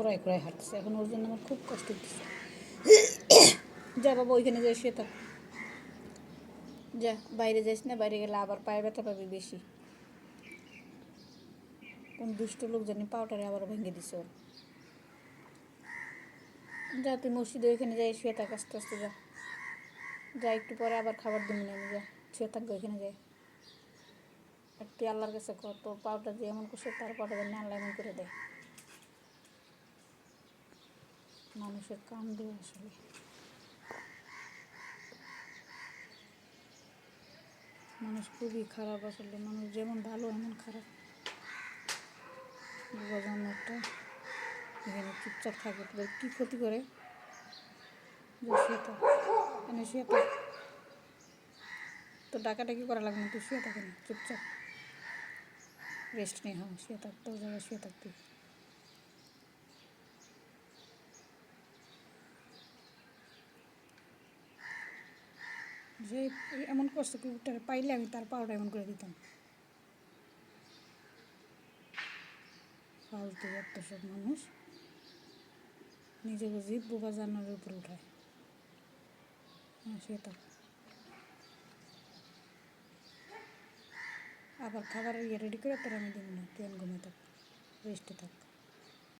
খোড়ায় খোড়ায় হাঁটছে এখন ওর জন্য আমার খুব কষ্ট হচ্ছে যা বাবা, ওইখানে যাই শুয়ে থাক। যা, বাইরে যাইস না, বাইরে গেলে আবার পায়ে ব্যথা পাবি বেশি। কোন দুষ্ট লোক জানি পাউডারে আবার ভেঙে দিছে ওর। যা, তুই মসজিদে ওইখানে যাই, শুয়ে থাক, আস্তে আস্তে যা। যা, একটু পরে আবার খাবার দিবি না আমি, যা। শুয়ে থাকবে ওইখানে যাই। আর তুই আল্লাহর কাছে কর, তোর পাউডার যে এমন করছে, তার পাউডার যেন আল্লাহ এমন করে দেয়। মানুষের কাম দিয়ে আসলে। মানুষ খুবই খারাপ আসলে, মানুষ যেমন ভালো, এমন খারাপ। বোঝানো একটা এখানে চুপচাপ থাকে তোদের কী ক্ষতি করে? শুয়ে থাক এখানে শুয়ে থাক তো ডাকাটাকি করা লাগবে না তুই শুয়ে থাক না চুপচাপ রেস্ট নেই হ্যাঁ শুয়ে থাক তোর জায়গায় শুয়ে থাক তুই যে এমন করছে কুকুরটারে পাইলে আমি তার পাওয়াটা এমন করে দিতাম। ফালতু এত সব মানুষ। নিজেকে জিভ বোবা জানার উপরে উঠায়। হ্যাঁ সে থাক আবার খাবার ইয়ে রেডি করে তোর আমি দিব না। তুই ঘুমে থাক। রেস্টে থাক।